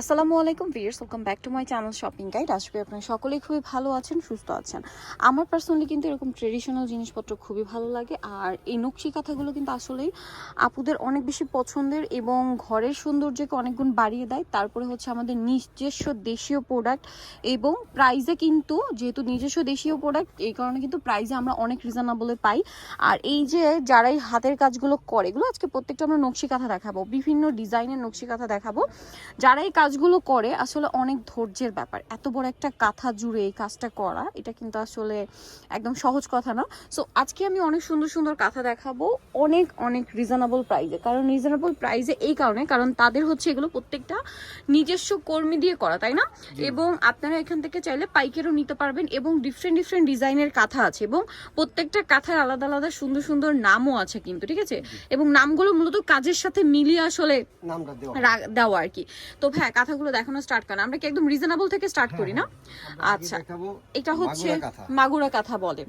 আসসালামু আলাইকুম viewers welcome back to my channel shopping guide. আশা করি আপনারা সকলেই খুবই ভালো আছেন, সুস্থ আছেন। আমার পার্সোনালি কিন্তু এরকম ট্রেডিশনাল জিনিসপত্র খুবই ভালো লাগে, আর এই নকশি কাঁথাগুলো কিন্তু আসলেই আপুদের অনেক বেশি পছন্দের এবং ঘরের সৌন্দর্যকে অনেক গুণ বাড়িয়ে দেয়। তারপরে হচ্ছে আমাদের নিজস্ব দেশীয় প্রোডাক্ট এবং প্রাইজে কিন্তু যেহেতু নিজস্ব দেশীয় প্রোডাক্ট এই কারণে কিন্তু প্রাইজে আমরা অনেক রিজনেবলে পাই। আর এই যে যারা এই হাতের কাজগুলো করে, এগুলো আজকে প্রত্যেকটা আমরা নকশি কাঁথা দেখাবো, বিভিন্ন ডিজাইনের নকশি কাঁথা দেখাবো। যারা এই কাজগুলো করে আসলে অনেক ধৈর্যের ব্যাপার। এত বড় একটা কাঁথা জুড়ে এই কাজটা করা এটা কিন্তু আসলে একদম সহজ কথা না। সো আজকে আমি অনেক সুন্দর সুন্দর কাঁথা দেখাবো অনেক অনেক রিজনেবল প্রাইজে কারণ রিজনেবল প্রাইসে এই কারণে কারণ তাদের হচ্ছে এগুলো প্রত্যেকটা নিজস্ব কর্মী দিয়ে করা তাই না? এবং আপনারা এখান থেকে চাইলে পাইকারও নিতে পারবেন এবং ডিফারেন্ট ডিফারেন্ট ডিজাইনের কাঁথা আছে এবং প্রত্যেকটা কাঁথার আলাদা আলাদা সুন্দর সুন্দর নামও আছে কিন্তু ঠিক আছে? এবং নামগুলো মূলত কাজের সাথে মিলিয়ে আসলে দেওয়া। আর কি। তো হ্যাঁ কাঁথাগুলো দেখানো স্টার্ট করেন আমরা কি একদম রিজনেবল থেকে স্টার্ট করি না? আচ্ছা। এটা হচ্ছে মাগুরা কাঁথা। বলে।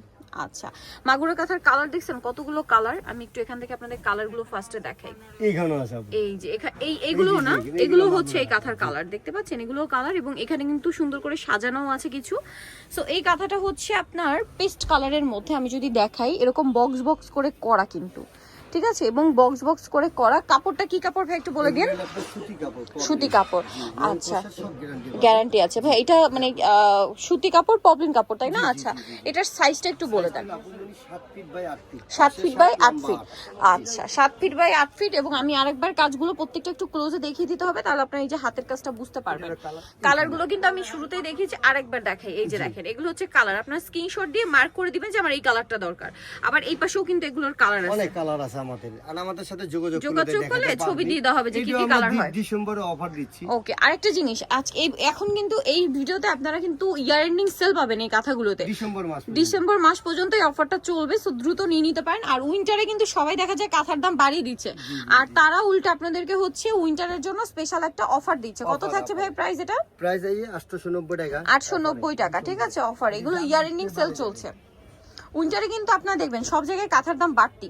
আচ্ছা। মাগুরা কাঁথার কালার দেখছেন? কতগুলো কালার আমি একটু এখান থেকে আপনাদের কালারগুলো ফার্স্টে দেখাই। এইখানে আছে এই যে এই এগুলো না? এগুলো এগুলো হচ্ছে এই কাঁথার কালার দেখতে পাচ্ছেন? এগুলো কালার এবং এখানে কিন্তু সুন্দর করে সাজানো আছে কিছু। সো এই কাঁথাটা হচ্ছে আপনার পেস্ট কালারের মধ্যে আমি যদি দেখাই এরকম বক্স বক্স করে করা কিন্তু। ঠিক আছে? এবং বক্স বক্স করে করা কাপড়টা কি কাপড় ভাই একটু বলে দিন? সুতি কাপড় আচ্ছা। গ্যারান্টি আছে। ভাই এটা মানে সুতি কাপড় পপলিন কাপড় তাই না? আচ্ছা। এটার সাইজটা একটু বলে দেন। সাত ফিট বাই আট ফিট। আচ্ছা সাত ফিট বাই আট ফিট এবং আমি আরেকবার কাজগুলো প্রত্যেকটা একটু ক্লোজে দেখিয়ে দিতে হবে তাহলে আপনার এই যে হাতের কাজটা বুঝতে পারবেন। এটার colour- কালারগুলো কিন্তু আমি শুরুতেই দেখিয়েছি আরেকবার দেখাই। এই যে দেখেন এগুলো হচ্ছে কালার আপনার স্ক্রিনশট দিয়ে মার্ক করে দিবেন যে আমার এই কালারটা দরকার। আবার এই পাশেও কিন্তু এগুলোর কালার আছে। কালার আছে আমাদের। আর আমাদের সাথে যোগাযোগ যোগাযোগ করলে ছবি দিয়ে দেওয়া হবে যে কি কি কালার হয়। ডিসেম্বরে অফার দিচ্ছি। ওকে আরেকটা জিনিস আজ এই এখন কিন্তু এই ভিডিওতে আপনারা কিন্তু ইয়ার এন্ডিং সেল পাবেন এই কাঁথাগুলোতে। ডিসেম্বর মাস। ডিসেম্বর মাস পর্যন্ত এই অফারটা চলবে সো দ্রুত নিয়ে নিতে পারেন। আর উইন্টারে কিন্তু সবাই দেখা যায় কাঁথার দাম বাড়িয়ে দিচ্ছে। আর তারা উল্টো আপনাদেরকে হচ্ছে উইন্টারের জন্য স্পেশাল একটা অফার দিচ্ছে। কত থাকছে ভাই প্রাইস এটা? প্রাইস এই 890 টাকা। আটশো নব্বই টাকা ঠিক আছে অফার এগুলো ইয়ার এন্ডিং সেল চলছে। উইন্টারে কিন্তু আপনারা দেখবেন সব জায়গায় কাঁথার দাম বাড়তি।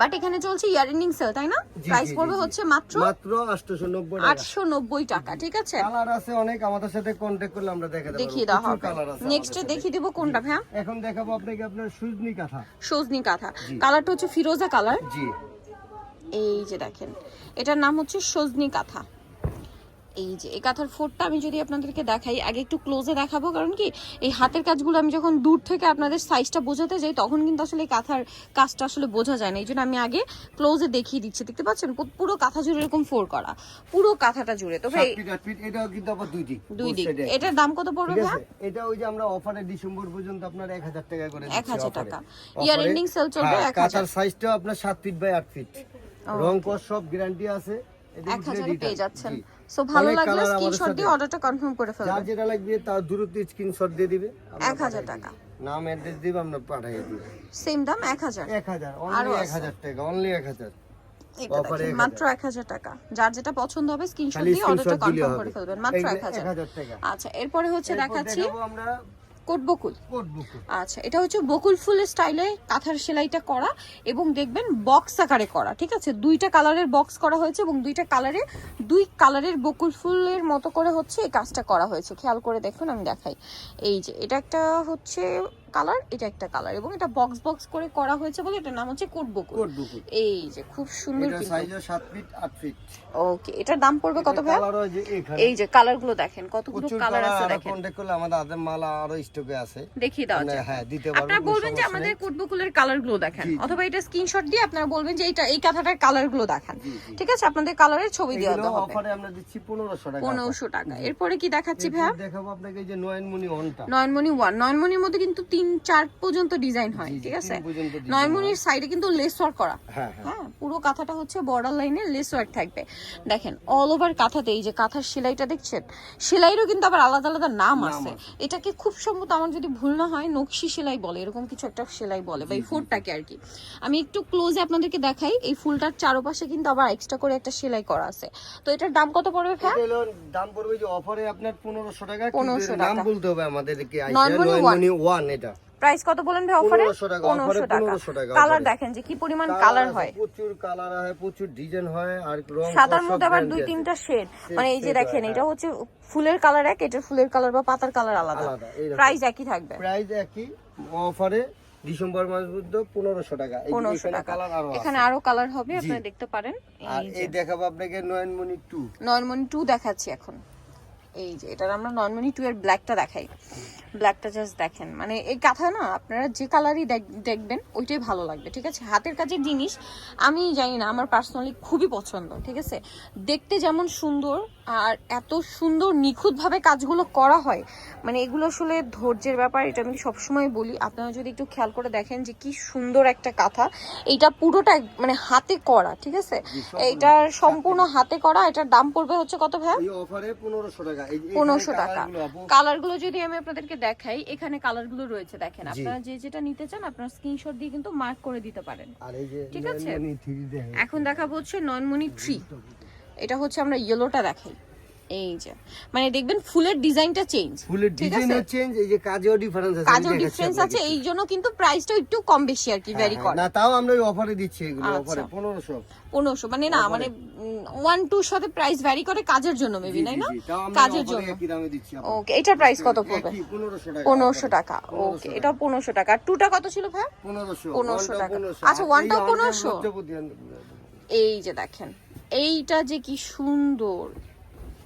বাট এখানে চলছে ইয়ার সেল তাই না? প্রাইস পড়বে হচ্ছে মাত্র মাত্র 890 টাকা। আটশো নব্বই টাকা ঠিক আছে? কালার আছে অনেক আমাদের সাথে কন্টাক্ট করলে আমরা দেখে দেব। দেখিয়ে দাও কালার আছে নেক্সটে দেখিয়ে দেব কোনটা ভাই এখন দেখাবো আপনাকে আপনার সুজনি কাঁথা। সজনি কাঁথা। কালারটা হচ্ছে ফিরোজা কালার। জি। এই যে দেখেন এটার নাম হচ্ছে সজনি কাঁথা। এই যে এই কাঁথার ফোরটা আমি যদি আপনাদেরকে দেখাই আগে একটু ক্লোজে দেখাবো। কারণ কি এই হাতের কাজগুলো আমি যখন দূর থেকে আপনাদের সাইজটা বোঝাতে যাই তখন কিন্তু আসলে এই কাঁথার কাজটা আসলে বোঝা যায় না। এই জন্য আমি আগে ক্লোজে দেখিয়ে দিচ্ছি। দেখতে পাচ্ছেন? পুরো কাঁথা জুড়ে এরকম ফোর করা। পুরো কাঁথাটা জুড়ে। তো ভাই এটাও কিন্তু আবার দুই দিক। দুই দিক। এটার দাম কত পড়বে ভাই এটা ওই যে আমরা অফারে ডিসেম্বর পর্যন্ত আপনার এক হাজার টাকা করে এক হাজার দিচ্ছি টাকা। ইয়ার এন্ডিং সেল চলবে হ্যাঁ, এক হাজার। কাঁথার সাইজটাও আপনার সাত ফিট বাই আট ফিট রং কস সব গ্যারান্টি আছে। এটা এক উঠলে হাজারে return। পেয়ে যাচ্ছেন। সো ভালো লাগলে স্ক্রিনশট দিয়ে অর্ডারটা কনফার্ম করে ফেলবেন যা যেটা লাগবে তার দ্রুত স্ক্রিনশট দিয়ে দিবে। আমরা এক হাজার পাঠিয়ে টাকা। নাম অ্যাড্রেস দিব আমরা পাঠিয়ে দিব। সেম দাম এক হাজার। এক হাজার আরও অনলি আছে। এক হাজার টাকা অনলি এক হাজার। এটা Offer দেখেন এক মাত্র এক হাজার টাকা। যার যেটা পছন্দ হবে স্ক্রিনশট দিয়ে অর্ডারটা কনফার্ম করে ফেলবেন মাত্র এক হাজার। আচ্ছা এরপরে হচ্ছে দেখাচ্ছি আমরা কোট বকুল। আচ্ছা এটা হচ্ছে বকুল ফুল স্টাইলে কাঁথার সেলাইটা করা এবং দেখবেন বক্স আকারে করা ঠিক আছে? দুইটা কালারের বক্স করা হয়েছে এবং দুইটা কালারে দুই কালারের বকুল ফুলের মতো করে হচ্ছে এই কাজটা করা হয়েছে। খেয়াল করে দেখুন আমি দেখাই। এই যে এটা একটা হচ্ছে কালার এটা একটা কালার এবং এটা বক্স বক্স করে করা হয়েছে বলে এটার নাম হচ্ছে কোট বকুল কোট বুক এই যে খুব সুন্দর এটা সাইজ সাত ফিট আট ফিট ওকে এটার দাম পড়বে কত ভাই কালার যে এখানে। এই যে কালারগুলো দেখেন কতগুলো কালার আছে দেখেন। কন্টাক্ট করলে আমাদের হাতে মাল আরও স্টকে আছে। দেখিয়ে দেওয়া মানে হ্যাঁ দিতে পারব আপনারা বলবেন যে আমাদের। কোটবুকুলের কালারগুলো দেখেন। অথবা এটা স্ক্রিনশট দিয়ে আপনারা বলবেন যে এটা এই কাঁথাটার কালারগুলো দেখান। ঠিক আছে? আপনাদের কালারের ছবি দেওয়া এগুলো হবে। অফারে আমরা দিচ্ছি পনেরোশো টাকা। পনেরোশো টাকা। এরপরে কি দেখাচ্ছি এরপর দেখাবো আপনাকে এই যে নয়নমণি অনটা নয়নমণি ওয়ান নয়নমণির মধ্যে কিন্তু তিন চার পর্যন্ত ডিজাইন হয় ঠিক আছে? design সাইডে কিন্তু লেস ওয়ার্ক করা। হ্যাঁ হ্যাঁ। হ্যাঁ পুরো কাঁথাটা হচ্ছে বর্ডার লাইনে লেস ওয়ার্ক থাকবে। দেখেন অল ওভার কাঁথাতে এই যে কাঁথার সেলাইটা দেখছেন? সেলাইরও কিন্তু আবার আলাদা আলাদা নাম আছে। এটাকে খুব সম্ভবত আমার যদি ভুল না হয় নকশি সেলাই বলে এরকম কিছু একটা সেলাই বলে বা এই ফোরটাকে আর কি। আমি একটু ক্লোজে আপনাদেরকে দেখাই এই ফুলটার চারপাশে কিন্তু আবার এক্সট্রা করে একটা সেলাই করা আছে। তো এটার দাম কত পড়বে এটা দাম পড়বে যে অফারে আপনার পনেরোশো টাকা কিন্তু 1500 নাম। বলতে হবে আমাদেরকে one। ওয়ান এটা। প্রাইস কত বলেন ভাই অফারে? 1500 টাকা, পনেরোশো টাকা। 1500 টাকা কালার দেখেন যে কি পরিমাণ কালার হয়। প্রচুর কালার হয় প্রচুর ডিজাইন হয় আর রং সাদার মধ্যে আবার দুই তিনটা শেড। মানে এই যে দেখেন এটা হচ্ছে ফুলের কালার এক এটা ফুলের কালার বা পাতার কালার আলাদা। প্রাইস একই থাকবে। প্রাইস একই অফারে ডিসেম্বর মাস পর্যন্ত পনেরোশো টাকা। পনেরোশো টাকা। কালার আরও আছে। এখানে আরও কালার হবে আপনারা দেখতে পারেন। আর এই যে। এই দেখাবো আপনাকে নয়নমণি টু। নয়নমণি টু দেখাচ্ছি এখন। এই যে, এটার আমরা নর্মালি টু এর ব্ল্যাকটা দেখাই। ব্ল্যাকটা জাস্ট দেখেন। মানে এই কাঁথা না, আপনারা যে কালারই দেখবেন, ওইটাই ভালো লাগবে, ঠিক আছে? হাতের কাজের জিনিস, আমি জানি না, আমার পার্সোনালি খুবই পছন্দ, ঠিক আছে? দেখতে যেমন সুন্দর আর এত সুন্দর নিখুঁতভাবে কাজগুলো করা হয়। মানে এগুলো আসলে ধৈর্যের ব্যাপার এটা আমি সবসময় বলি। আপনারা যদি একটু খেয়াল করে দেখেন যে কি সুন্দর একটা কাঁথা। এইটা পুরোটা মানে হাতে করা ঠিক আছে? এইটার সম্পূর্ণ হাতে করা। এটার দাম পড়বে হচ্ছে কত ভাই অফারে পনেরোশো টাকা। এই যে এখানে পনেরোশো টাকা। colourগুলো কালারগুলো যদি আমি আপনাদেরকে দেখাই এখানে কালারগুলো রয়েছে দেখেন। আপনারা যে যেটা নিতে চান আপনারা স্ক্রিনশট দিয়ে কিন্তু মার্ক করে দিতে পারেন। আর এই যে ঠিক আছে? এখন দেখাবো হচ্ছে নয়নমণি থ্রি এটা হচ্ছে আমরা ইয়েলোটা দেখাই। এই যে মানে দেখবেন ফুলের ডিজাইনটা চেঞ্জ ফুলের ডিজাইনও? চেঞ্জ এই যে কাজেও ডিফারেন্স আছে কাজের ডিফারেন্স আছে এই জন্য কিন্তু প্রাইসটা একটু কম বেশি আর কি ভ্যারি হ্যাঁ, করে। না তাও আমরা ওই অফারে দিচ্ছি এগুলো। অফারে পনেরোশো। পনেরোশো মানে না মানে ওয়ান টুর সাথে প্রাইস ভ্যারি করে কাজের জন্য মেবি তাই না? কাজের জন্য। ওকে এটার প্রাইস কত পড়বে? 1500 টাকা ওকে এটা পনেরোশো। টাকা। টুটা কত ছিল ভাই? 1500 1500 টাকা। আচ্ছা, আর ওয়ানটাও 1500? এই যে দেখেন এইটা যে কি সুন্দর।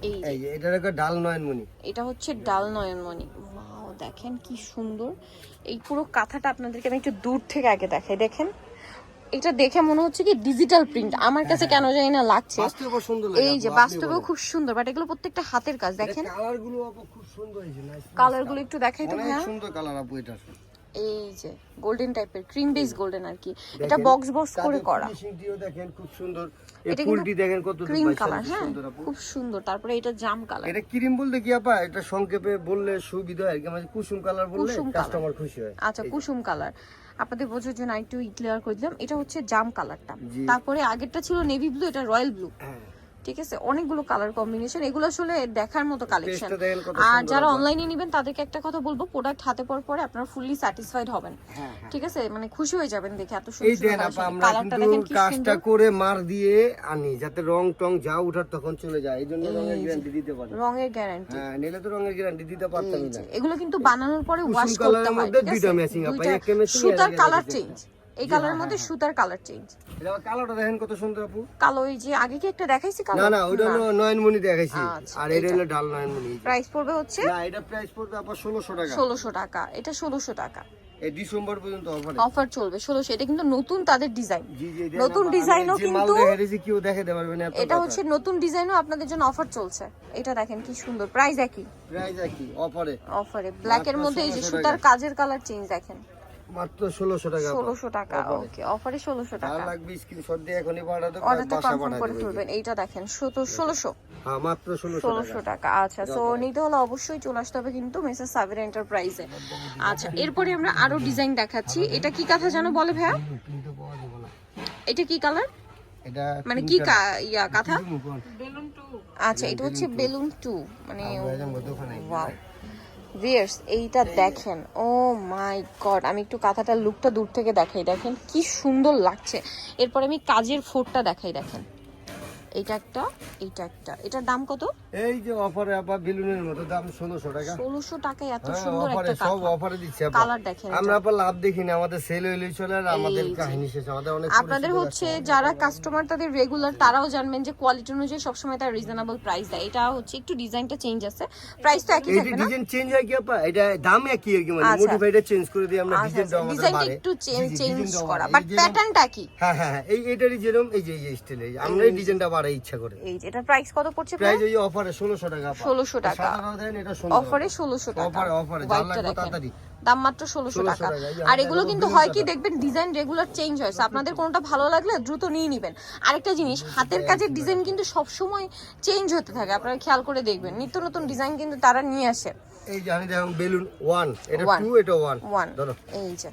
এই এই যে একটা ডাল নয়নমণি। এটা হচ্ছে ডাল নয়নমণি। ওয়াও দেখেন কি সুন্দর। এই পুরো কাঁথাটা আপনাদেরকে আমি একটু দূর থেকে আগে দেখাই দেখেন। এটা দেখে মনে হচ্ছে কি ডিজিটাল প্রিন্ট আমার কাছে কেন জানি না লাগছে। সুন্দর এই যে বাস্তবেও খুব সুন্দর বাট এগুলো প্রত্যেকটা হাতের কাজ দেখেন। এটা কালারগুলো খুব সুন্দর হয়েছে nice, nice কালারগুলো একটু দেখাই তো ভাইয়া। সুন্দর কালার আপু এটা। এই যে গোল্ডেন টাইপের ক্রিম বেস গোল্ডেন আর কি। এটা বক্স বক্স করে করা। ফিনিশিংটিও দেখেন খুব সুন্দর। এটা ফুলটি দেখেন কত ক্রিম কালার হ্যাঁ সুন্দর খুব সুন্দর। তারপরে এটা জাম কালার এটা ক্রিম বলতে কি আপা? এটা সংক্ষেপে বললে সুবিধা হয় মানে কুসুম কালার বললে। কাস্টমার খুশি হয়। আচ্ছা কুসুম কালার আপনাদের বোঝার জন্য একটু ক্লিয়ার করে দিলাম। এটা হচ্ছে জাম কালারটা তারপরে আগেরটা ছিল নেভি ব্লু এটা রয়্যাল ব্লু ঠিক আছে? অনেকগুলো কালার কম্বিনেশন এগুলো আসলে দেখার মতো কালেকশন আর যারা অনলাইনে নেবেন তাদেরকে একটা কথা বলব প্রোডাক্ট হাতে পাওয়ার পরে আপনারা ফুললি স্যাটিসফাইড হবেন। হ্যাঁ হ্যাঁ। ঠিক আছে? মানে খুশি হয়ে যাবেন দেখে এত এই সুন্দর দেন আপা আমরা কিন্তু কাজটা করে মার দিয়ে আনি যাতে রং টং যা উঠার তখন চলে যায়। এই জন্য রঙের গ্যারান্টি দিতে পারি রঙের গ্যারান্টি হ্যাঁ নিলে তো রঙের গ্যারান্টি দিতে পারতামই না। এগুলো কিন্তু বানানোর পরে ওয়াশ করতে হয় দুইটা আছে? matching আপা, দুইটা একটা matching, সুতার কালার চেঞ্জ এই কালারের মধ্যে সুতার কালার চেঞ্জ এটা কালোটা দেখেন কত সুন্দর আপু। কালো এই যে আগে কি একটা দেখাইছি কালো? না না ওইটা হলো নয়নমণি দেখাইছি। আচ্ছা, আর এটা হলো ডাল নয়নমণি প্রাইস পড়বে হচ্ছে না এটা প্রাইস পড়বে আপা ষোলোশো টাকা। ষোলোশো টাকা এটা ষোলোশো টাকা। এই ডিসেম্বর পর্যন্ত অফার অফার চলবে ষোলোশো এটা কিন্তু নতুন তাদের ডিজাইন নতুন ডিজাইনও মাল কিন্তু- দেখাইছি কেউ দেখাতে পারবে না এটা হচ্ছে নতুন ডিজাইনও আপনাদের জন্য অফার চলছে। এটা দেখেন কি সুন্দর প্রাইস একই। প্রাইস একই অফারে অফারে ব্ল্যাক এর মধ্যে এই যে সুতার কাজের কালার চেঞ্জ দেখেন। মাত্র ষোলোশো টাকা আপা। ষোলোশো টাকা ওকে অফারে ষোলোশো আর টাকা। লাগবে স্ক্রিনশট দিয়ে এখনই পাঠাতে অর্ডারটা বাসা কনফার্ম করে তুলবেন এইটা দেখেন ষোলোশো। হ্যাঁ মাত্র ষোলোশো টাকা। টাকা আচ্ছা সো নিতে হলে অবশ্যই চলে আসতে হবে কিন্তু মেসেজ সাবিরা এন্টারপ্রাইজে আচ্ছা এরপরে আমরা আরও ডিজাইন দেখাচ্ছি। এটা কি কথা জানো বলে ভাইয়া? এটা কি কালার মানে কি ইয়া কাঁথা? বেলুন আচ্ছা এটা হচ্ছে বেলুন টু মানে ওয়াও। ভিয়ার্স এইটা দেখেন। ও মাই গড আমি একটু কাঁথাটার লুকটা দূর থেকে দেখাই। দেখেন কি সুন্দর লাগছে। এরপর আমি কাজের ফোরটা দেখাই দেখেন। এইটা একটা এইটা একটা। এটার দাম কত? এই যে অফারে আপা বেলুনের মতো দাম ষোলোশো টাকা। ষোলোশো টাকায় এত হ্যাঁ, সুন্দর একটা সব অফারে দিচ্ছে। কালার দেখেন আমরা আপা লাভ দেখি না আমাদের সেল হইলেই চলে আর আমাদের কাহিনী শেষ আমাদের অনেক আপনাদের হচ্ছে যারা কাস্টমার তাদের রেগুলার তারাও জানবেন যে কোয়ালিটি অনুযায়ী সবসময় তার রিজনেবল প্রাইস দেয়। এটা হচ্ছে একটু ডিজাইনটা চেঞ্জ আছে। প্রাইস তো একই না? ডিজাইন চেঞ্জ হয় কি আপা? এটা দাম একই আর কি মানে? আচ্ছা। চেঞ্জ করে দিয়ে আমরা আচ্ছা ডিজাইনটা আমাদের ডিজাইনটা একটু চেঞ্জ চেঞ্জ করা। বাট প্যাটার্নটা কি? হ্যাঁ হ্যাঁ হ্যাঁ। এই এটারই যেরকম এই যে এই স্টাইলে আমরা এই ডিজাইনটা বাড়াই ইচ্ছা করে। এই যে এটা প্রাইস কত পড়ছে প্রাইস ওই অফারে ষোলোশো টাকা 1600 টাকা। দেন, এটা সুন্দর অফারে ষোলোশো টাকা। অফারে অফারে লাগবে তাড়াতাড়ি। দাম মাত্র 1600 টাকা। আর এগুলো কিন্তু হয় কি দেখবেন ডিজাইন রেগুলার চেঞ্জ হয় আপনাদের কোনটা ভালো লাগলে দ্রুত নিয়ে নেবেন। আরেকটা জিনিস হাতের কাজের ডিজাইন কিন্তু সব সময় চেঞ্জ হতে থাকে আপনারা খেয়াল করে দেখবেন। নিত্য নতুন ডিজাইন কিন্তু তারা নিয়ে আসে। এই যে আমি দেখুন বেলুন ওয়ান এটা One. টু এটা ওয়ান ওয়ান ধরো। এই যে।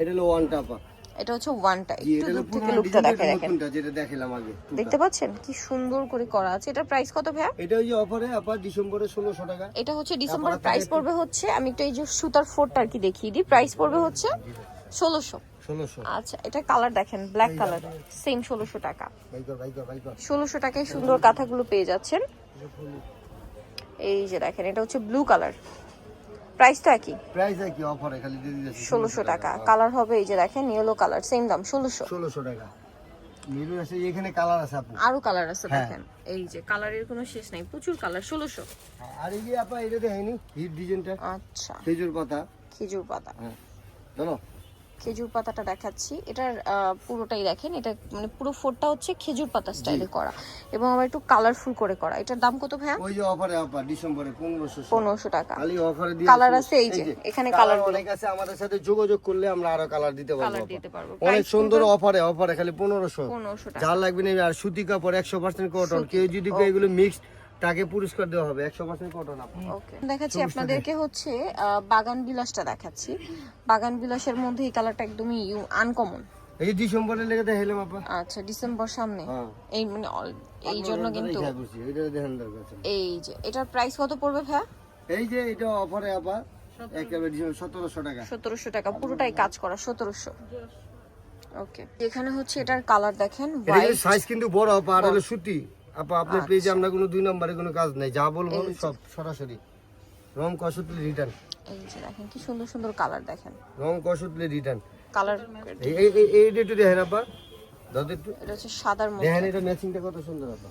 এটা হলো ওয়ান টাপা এটা হচ্ছে ওয়ানটা জি একটু দূর থেকে লুকটা দেখে দেখেন যেটা দেখালাম আগে দেখতে পাচ্ছেন? কি সুন্দর করে করা আছে। এটার প্রাইস কত ভাইয়া? এটা ওই যে অফারে আপনার ডিসেম্বরে ষোলোশো টাকা। এটা হচ্ছে ডিসেম্বর আপনার প্রাইস পড়বে হচ্ছে আমি একটু এই যে সুতার ফোরটা আর কি দেখিয়ে দিই। প্রাইস পড়বে হচ্ছে ষোলোশো। ষোলোশো। আচ্ছা এটা কালার দেখেন ব্ল্যাক কালার সেম ষোলোশো টাকা। বাইকর বাইকর বাইকর ষোলোশো টাকায় সুন্দর কাঁথাগুলো পেয়ে যাচ্ছেন। এই যে দেখেন এটা হচ্ছে ব্লু কালার প্রাইস তো একই প্রাইস কি অফারে খালি দিয়ে দিয়েছি ষোলোশো টাকা। কালার হবে এই যে দেখেন ইয়েলো কালার সেম দাম ষোলোশো। ষোলোশো টাকা। মেরুন আছে এখানে কালার আছে আপু। আরও কালার আছে হ্যাঁ। দেখেন। এই যে কালারের কোনো শেষ নাই প্রচুর কালার ষোলোশো। আর এই যে আপা এটা দেখেনি হিট ডিজাইনটা। আচ্ছা। খেজুর পাতা। খেজুর পাতা। হ্যাঁ। জানো খেজুর পাতাটা দেখাচ্ছি। এটার পুরোটাই দেখেন। এটা মানে পুরো ফোরটা হচ্ছে খেজুর পাতা স্টাইলে করা এবং আবার একটু কালারফুল করে করা। এটার দাম কত ভাইয়া? ওই যে অফারে আপা ডিসেম্বরে পনেরোশো পনেরোশো টাকা। খালি অফারে দিয়ে কালার আছে এই যে, এখানে কালার অনেক আছে আমাদের সাথে যোগাযোগ করলে আমরা আরও কালার দিতে পারব কালার দিতে পারব। অনেক সুন্দর অফারে অফারে খালি পনেরোশো। পনেরোশো টাকা। যার লাগবে নেবে আর সুতি কাপড় একশো পার্সেন্ট কটন কেউ যদি এগুলো মিক্সড তাকে পুরস্কার দেওয়া হবে একশো পার্সেন্ট কটন ওকে দেখাচ্ছি আপনাদেরকে হচ্ছে আহ, বাগান বিলাসটা দেখাচ্ছি। বাগান বিলাসের মধ্যে এই কালারটা একদমই আনকমন এই যে ডিসেম্বরের লেগে দেখাইলাম আপা। আচ্ছা ডিসেম্বর সামনে। হ্যাঁ। এই মানে এই জন্য কিন্তু এটা দেখেন দরকার এই যে এটার প্রাইস কত পড়বে ভাইয়া? এই যে এটা অফারে আপা একেবারে সতেরোশো টাকা। সতেরোশো টাকা পুরোটাই কাজ করা সতেরোশো। ওকে এখানে হচ্ছে এটার কালার দেখেন হোয়াইট সাইজ কিন্তু বড় আপা আর হলো সুতি। আপা আপনি আপনার পেজে আমরা কোনো দুই নম্বরে কোনো কাজ নাই যা বলব সব সরাসরি। রং কসুতলি রিটার্ন এই যে দেখেন কি সুন্দর সুন্দর কালার দেখেন। রং কসুতলি রিটার্ন কালার এই এই এই- একটু দেখেন আপা। দাদা একটু। এটা হচ্ছে সাদার মধ্যে। দেখেন এটা ম্যাচিংটা কত সুন্দর আপা।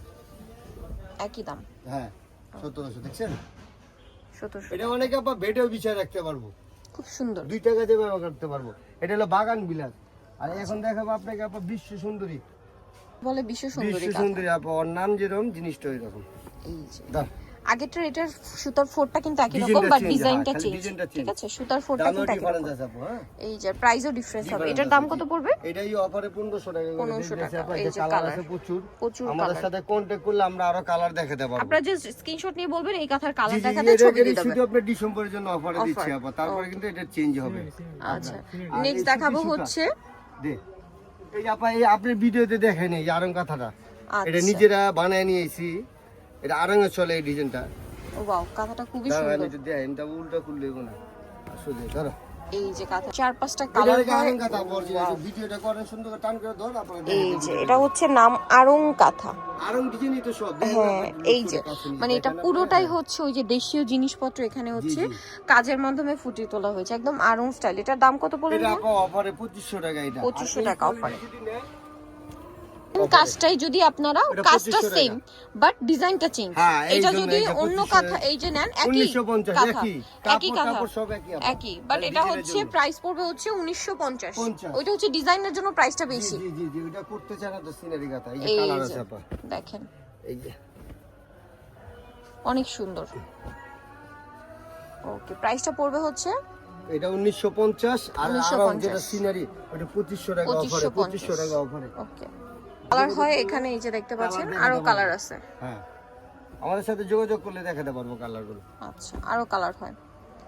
একই দাম। হ্যাঁ সতেরোশো দেখছেন? সতেরোশো। এটা অনেকে আপা বেডেও বিছায় রাখতে পারব। খুব সুন্দর। দুই টাকা দিয়ে ব্যবহার করতে পারব। এটা হলো বাগান বিলাস। আর এখন দেখাবো আপনাকে আপা বিশ্ব সুন্দরী। বলে বিশ্ব সুন্দরী বিশ্ব সুন্দরী আপা ওর নাম যেরকম জিনিসটা এরকম এই যে। আগেরটার এটার সুতার ফোরটা কিন্তু একই রকম বাট ডিজাইনটা চেঞ্জ ঠিক আছে সুতার ফোরটা কিন্তু একই রকম। হ্যাঁ। এই যে প্রাইসও ডিফারেন্স হবে। এটার দাম কত পড়বে? এটা এই অফারে পনেরোশো টাকা করে। 1500 টাকা, এই যে কালার আছে প্রচুর। প্রচুর আমাদের সাথে কন্ট্যাক্ট করলে আমরা আরও কালার দেখাতে পারব। আপনারা যে স্ক্রিনশট নিয়ে বলবেন এই কাঁথার কালার দেখাতে ছবি দিয়ে দেবেন শুধু আপনার ডিসেম্বরের জন্য অফারে দিচ্ছি আপা তারপরে কিন্তু এটা চেঞ্জ হবে। আচ্ছা। নেক্সট দেখাবো হচ্ছে দে। এই আপা এই আপনি ভিডিওতে দেখেন এই আরং কাঁথাটা। এটা আচ্ছা। নিজেরা বানায় নিয়েছি। এটা আরঙে চলে এই ডিজাইনটা ওয়াও কাঁথাটা খুবই দাঁড়া, আমি সুন্দর দেখেন এটা উল্টা খুললে না। আসলে ধরো। এই যে কাঁথা চার পাঁচটা কালার হচ্ছে হয়। আরং কথা original, ভিডিওটা করেন সুন্দর টান করে ধর এই যে এটা হচ্ছে নাম কাঁথা। আরং ডিজাইনই তো সব হ্যাঁ এই যে মানে এটা পুরোটাই হচ্ছে ওই যে দেশীয় জিনিসপত্র এখানে হচ্ছে কাজের মাধ্যমে ফুটিয়ে তোলা হয়েছে। একদম আরং স্টাইল এটার দাম কত পড়বে এটা অফারে পঁচিশশো টাকা এটা। 2500 টাকা নেয়, কাজটাই যদি আপনারা কাজটা 2500 সেম বাট ডিজাইনটা চেঞ্জ এটা যদি অন্য 2500 কাঁথা এই যে নেন একই কাঁথা একই। কাঁথা। একই বাট এটা হচ্ছে। প্রাইস পড়বে হচ্ছে 1950 50 ওইটা হচ্ছে ডিজাইনের জন্য প্রাইসটা বেশি। দেখেন। অনেক সুন্দর। ওকে প্রাইসটা পড়বে হচ্ছে এটা উনিশশো পঞ্চাশ আর যেটা সিনারি ওটা পঁচিশশো টাকা অফারে 2550 পঁচিশশো টাকা অফারে ওকে কালার হয় এখানে এই যে দেখতে পাচ্ছেন আরও কালার আছে। হ্যাঁ। আমাদের সাথে যোগাযোগ করলে দেখাতে পারব কালারগুলো আচ্ছা আরও কালার হয়।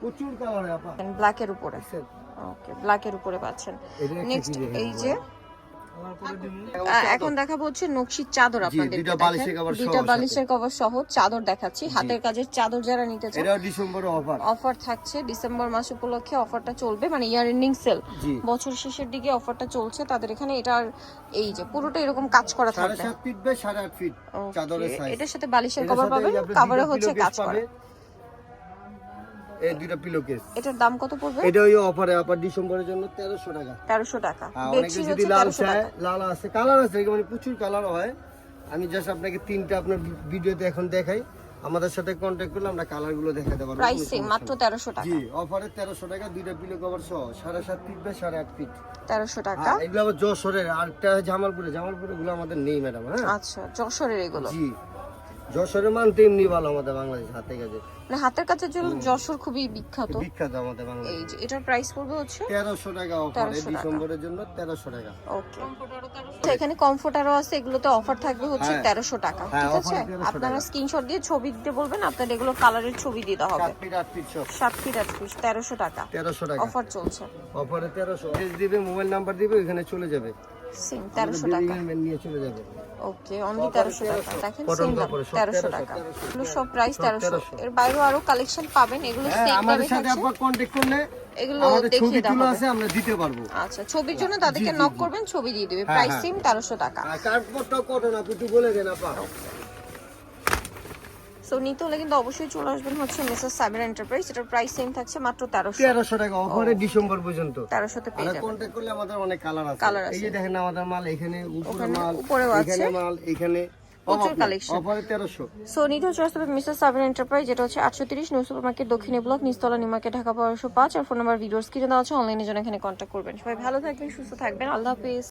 প্রচুর কালার আপা। ব্ল্যাকের উপরে। ওকে ব্ল্যাক এর উপরে পাচ্ছেন। নেক্সট এই যে এখন দেখাবো হচ্ছে নকশির চাদর আপনাদের দুইটা বালিশের cover সহ বালিশের কভার সহ চাদর দেখাচ্ছি। হাতের কাজের চাদর যারা নিতে চান ডিসেম্বর অফার অফার থাকছে। ডিসেম্বর মাস উপলক্ষে অফারটা চলবে মানে ইয়ার এন্ডিং সেল বছর শেষের দিকে অফারটা চলছে। তাদের এখানে এটার এই যে পুরোটা এরকম কাজ করা থাকবে। সাত ফিট বাই সাড়ে আট ফিট চাদরের সাইজ এটার সাথে বালিশের কভার পাবেন কভারে হচ্ছে কাজ করা। এই দুইটা পিলো কেস এটার দাম কত পড়বে? এটা ওই অফারে আপার ডিসেম্বরের জন্য তেরোশো টাকা। তেরোশো টাকা। আর অনেকে যদি লাল চায় লাল আছে কালার আছে মানে প্রচুর কালার হয়। আমি জাস্ট আপনাকে তিনটা আপনার ভিডিওতে এখন দেখাই। আমাদের সাথে কন্ট্যাক্ট করলে আমরা কালারগুলো দেখাতে পারব। প্রাইস সেম মাত্র নেই। তেরোশো টাকা। জি অফারে তেরোশো টাকা দুইটা পিলো কভার সহ সাড়ে সাত ফিট বাই সাড়ে আট ফিট তেরোশো টাকা। হ্যাঁ, এগুলো আবার যশোরের আরেকটা জামালপুরে জামালপুরে গুলো আমাদের নেই ম্যাডাম হ্যাঁ। আচ্ছা যশোরের এগুলো। জি। যশোরের মান তো এমনি ভালো আমাদের বাংলাদেশ হাতে কাজে মানে হাতের কাছের জন্য যশোর খুবই বিখ্যাত। বিখ্যাত আমাদের বাংলাদেশ। এই যে এটার প্রাইস পড়বে হচ্ছে তেরোশো টাকা অফার ডিসেম্বরের জন্য তেরোশো টাকা। ওকে এখানে কমফোর্টারও আছে এগুলোতে অফার থাকবে হচ্ছে হ্যাঁ। তেরোশো টাকা হ্যাঁ, ঠিক আছে? আপনারা স্ক্রিনশট দিয়ে ছবি দিতে বলবেন আপনাদের এগুলো কালারের ছবি দিতে হবে। সাত ফিট আট ফিট সব। সাত ফিট আট ফিট তেরোশো টাকা। তেরোশো টাকা। অফার চলছে। অফারে তেরোশো। দিবে মোবাইল নাম্বার দিবে ওইখানে চলে যাবে। সিম তেরোশো টাকা। নিয়ে চলে যাবে। ওকে অনলি তেরোশো টাকা। দেখেন সেম দাম তেরোশো টাকা। এগুলো সব প্রাইস তেরোশো। এর বাইরেও আরও কালেকশন পাবেন এগুলো হ্যাঁ সেম দামে থাকছে এগুলো দেখিয়ে দাও আছে আমরা দিতে পারব। আচ্ছা ছবির জন্য তাদেরকে নক করবেন ছবি দিয়ে দিবে। হ্যাঁ, প্রাইস হ্যাঁ। সেম তেরোশো টাকা। কার্ডবোর্ডটা কটন আপনি একটু বলে দেন আপা। সো নিতে হলে কিন্তু অবশ্যই চলে আসবেন হচ্ছে মিসেস সাইবার এন্টারপ্রাইজ এটার প্রাইস সেম থাকছে মাত্র তেরোশো। তেরোশো টাকা অফারে ডিসেম্বর পর্যন্ত। তেরোশোতে পেয়ে যাবেন। কন্ট্যাক্ট করলে আমাদের অনেক কালার আছে। এই যে দেখেন আমাদের মাল এখানে উপরে মাল। এখানে মাল এখানে প্রচুর collection। সো নিতে হচ্ছে আসতে হবে মিসেস এন্টারপ্রাইজ যেটা হচ্ছে আটশো তিরিশ নিউ সুপার মার্কেট দক্ষিণে ব্লক নিস্তলা ঢাকা বারোশো পাঁচ। আর ফোন নাম্বার ভিডিওস কিনে দেওয়া আছে অনলাইনে জন্য এখানে কন্ট্যাক্ট করবেন। সবাই ভালো থাকবেন সুস্থ থাকবেন। আল্লাহ হাফিজ।